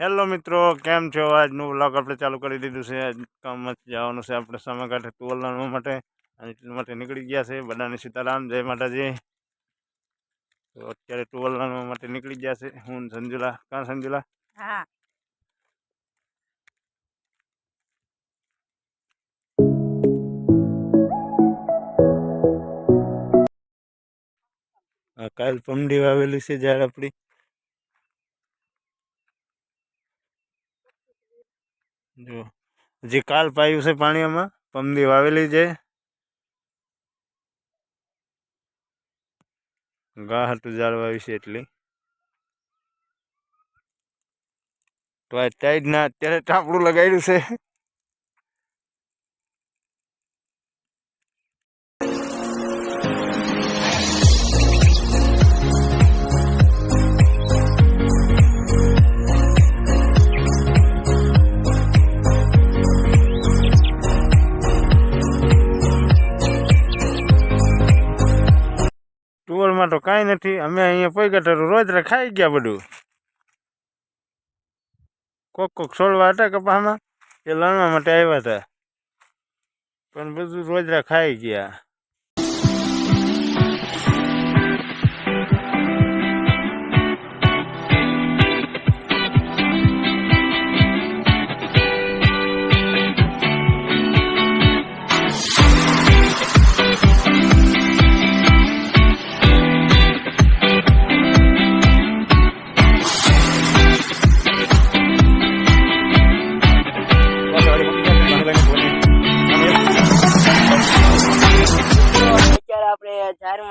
Hello મિત્રો કેમ છો? આજનું બ્લોગ આપણે ચાલુ કરી દીધું છે. આજ કામમાં જવાનું છે આપણે સામાકાંઠે ટુવલ લાવવા માટે. અને માટે નીકળી ગયા છે બધાને સીતારામ જય માતાજી. તો અત્યારે ટુવલ લાવવા માટે નીકળી ગયા છે. હું સંજુલા. કાં સંજુલા? હા. કાલ પમડી વાવેલી છે જ્યારે આપણી. જો જે કાલ પાયું છે પાણીમાં પમદી વાવેલી છે. ગા હાટું ઝાડ વાવી છે એટલી. તો આ ટાઈડ ના અત્યારે ટાપડું લગાડ્યું છે. ટુવલમાં તો કાંઈ નથી. અમે અહીંયા પૈગા રોજ ખાઈ ગયા બધું. કોક કોક છોડવા હતા કપામાં. એ લણવા માટે આવ્યા હતા. પણ બધું રોજરા ખાઈ ગયા.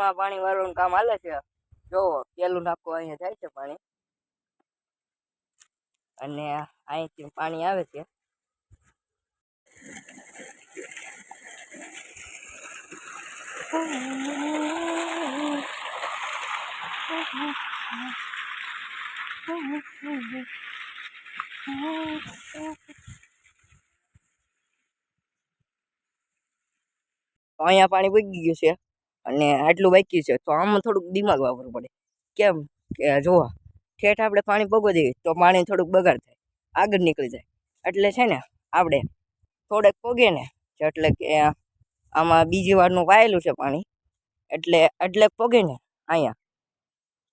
ઝાડમાં પાણી વાળવાનું કામ હાલે છે. જોવો પેલું નાખવું અહીંયા જાય છે પાણી. અને અહીંથી પાણી આવે છે. અહીંયા પાણી પૂગી ગયું છે. અને આટલું બાકી છે, તો આમાં થોડુંક દિમાગ વાપરવું પડે. કેમ કે જોવા, ઠેઠ આપણે પાણી પગો દઈએ, તો પાણી થોડુંક બગાડ થાય, આગળ નીકળી જાય. એટલે છે ને, આપણે થોડેક પગે ને એટલે કે આમાં બીજી વારનું વાયેલું છે પાણી, એટલે એટલે પગે ને અહીંયા,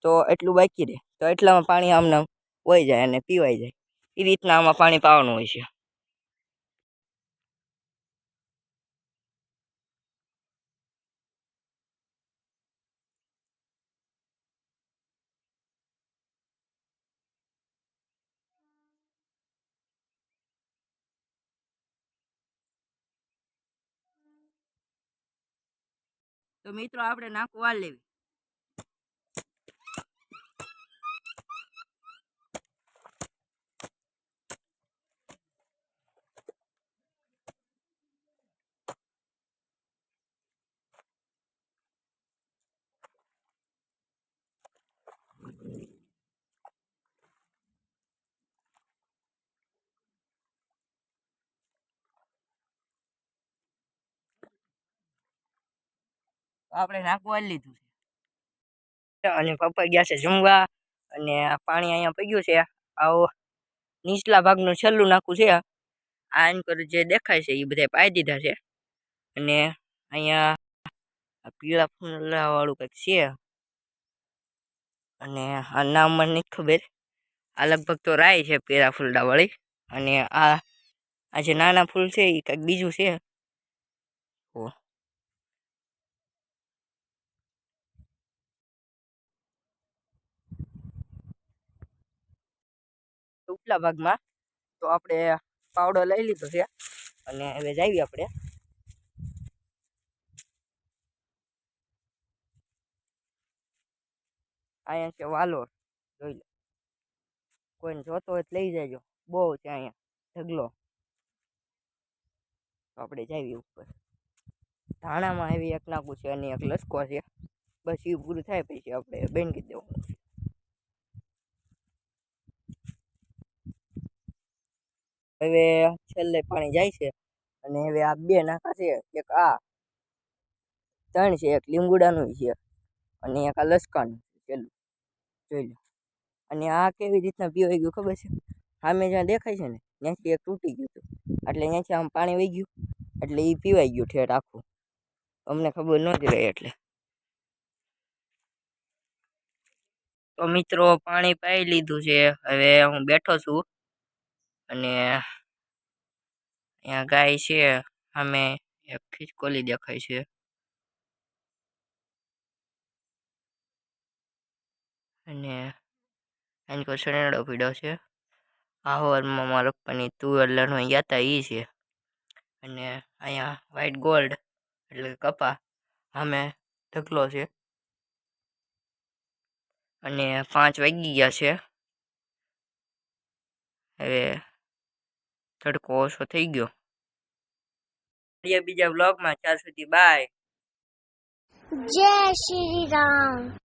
તો એટલું બાકી રહે. તો એટલામાં પાણી આમને આમ વહી જાય અને પીવાઈ જાય. એ રીતના આમાં પાણી પાવાનું હોય છે. તો મિત્રો આપણે નાખવા લેવી આપણે નાખું આવી લીધું છે. અને પપ્પા ગયા છે જમવા અને પાણી અહીંયા પગ્યું છે. આવો નીચલા ભાગનું છેલ્લું નાખું છે. આ એન પર જે દેખાય છે એ બધા પાઈ દીધા છે. અને અહીંયા પીળા ફૂલા વાળું કંઈક છે. અને આ નામ મને નથી ખબર. આ લગભગ તો રાય છે પીળા ફૂલડા વાળી અને આ આ જે નાના ફૂલ છે એ કંઈક બીજું છે. ઓ ઉપલા ભાગમાં. તો આપણે પાવડો લઈ લીધો છે. અને હવે જઈએ આપણે. અહીંયા છે વાલોર જોઈ લો. કોઈને જોતો હોય તો લઈ જાયજો બહુ છે અહીંયા ઢગલો. તો આપણે જઈએ ઉપર. ધાણામાં એવી એક નાખું છે અને એક લસકો છે. બસ એ પૂરું થાય પછી આપણે બેન દેવાનું હવે છેલ્લે પાણી જાય છે અને હવે આ બે નાખા છે, એક આ, ત્રણ છે, એક લીંબુડાનું છે અને એક આ લસકાનું પેલું જોઈ લો. અને આ કેવી રીતના પીવાઈ ગયું ખબર છે? સામે જ્યાં દેખાય છે ને, ત્યાંથી એક તૂટી ગયું હતું. એટલે ત્યાંથી આમ પાણી વહી ગયું. એટલે એ પીવાઈ ગયું ઠેઠ આખું. અમને ખબર નહોતી રહી એટલે. તો મિત્રો પાણી પાઈ લીધું છે. હવે હું બેઠો છું. અને અહીંયા ગાય છે સામે એક કોલી દેખાય છે. અને એની કોઈ શરણડો પીડો છે. આ હોલમાં મારા પપ્પાની તુવેર લણવા ગયા હતા એ છે. અને અહીંયા વ્હાઈટ ગોલ્ડ એટલે કે કપા સામે ઢગલો છે. અને પાંચ વાગી ગયા છે. હવે તડકો ઓછો થઈ ગયો. બીજા બ્લોગમાં ચાલ સુધી બાય. જય શ્રી રામ.